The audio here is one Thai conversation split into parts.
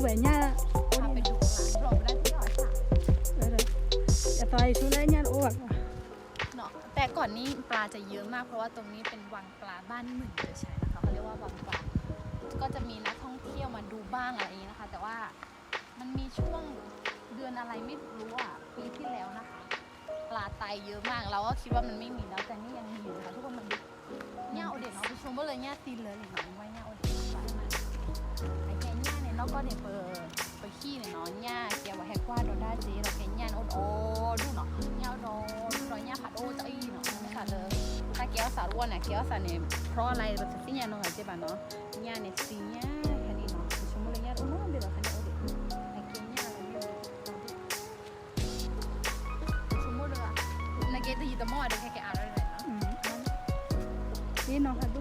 แหวนย่าพาไปดูร้านรอได้ที่ร้อยค่ะเอออย่าต่อยชูได้ย่าโอ้ยเนาะแต่ก่อนนี้ปลาจะเยอะมากเพราะว่าตรงนี้เป็นวังปลาบ้านหมื่นเดือชัยนะคะเขาเรียกว่าวังปลาก็จะมีนักท่องเที่ยวมาดูบ้างอะไรอย่างนี้นะคะ แต่ว่ามันมีช่วงเดือนอะไรไม่รู้อะปีที่แล้วนะคะ ปลาตายเยอะมากเราก็คิดว่ามันไม่มีแล้วแต่นี่ยังมีอยู่นะคะทุกคนมันเนี่ยโอเด็ดเนาะไปชมว่าเลยเนี่ยตีนเลยหรือหนังว่าเนี่ยโอเด็ด ก็เนี่ยเปิดเปิดขี้เนี่ยเนาะเนี่ยเกี่ยวกับแฮกว่าโดนได้จีเราแกเนี่ยโอ้โอ้ดูเนาะเนี่ยโดดูเนาะเนี่ยผัดโอ้จะอีเนาะไม่ค่ะเลยถ้าเกี่ยวสารวนเนี่ยเกี่ยวสารเนี่ยเพราะอะไรเราจะสิ่งเนี่ยน้องไอ้เจ๊บ้านเนาะเนี่ยเนี่ยสิ่งเนี่ยแค่นี้เนาะชมว่าเลยเนี่ยโอ้โหเดี๋ยวเราแค่นี้โอเด็ดไอ้แกเนี่ยอะไรเนี่ย Sumur lah. Nak kita kita mau ada kayak arah lah. นี่น้องค่ะดู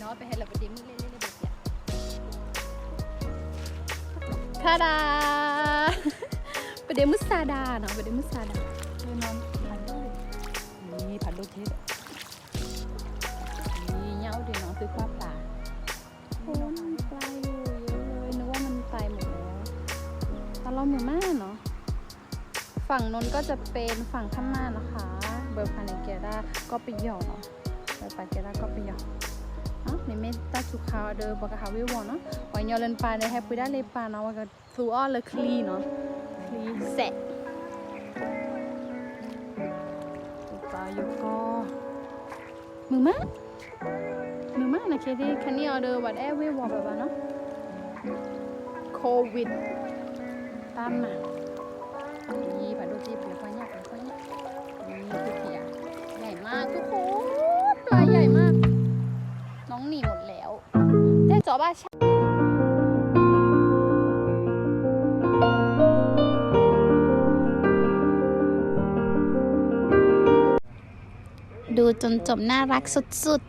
No, pe hela pedi mi le le le betia. Tada! Pedi musada, no, pedi musada. นี่น้องผัดด้วยนี่ผัดลูกทิศนี่เหย้าดิเนาะคือควาปลาโอ้มันปลาอยู่เยอะเลยนึกว่ามันตายหมดแล้วตอนเราหมู่มากเนาะฝั่งนนก็จะเป็นฝั่งข้างหน้านะคะ เบอร์พาเนเกราก็ไปหยอกเนาะเบอร์พาเกราก็ไปหยอก เนาะในเมตตาจุคาเดอร์บอกกับฮาวิวเนาะวันยอเลนปลาในแฮปปี้ได้เลยปลาเนาะว่าก็ทูออเลยคลีเนาะคลีเสะปลาอยู่ก็มือมะมือมะนะเคดีคันนี้ออเดอร์วัดแอร์วิวแบบว่าเนาะโควิดตามมานี่ผัดดูจีเปลือกไว้เนี่ยเปลือกไว้เนี่นี่คือเพียใหญ่มากทุกคนปลาใหญ่มาก จอบาชดูจนจบน่ารักสุด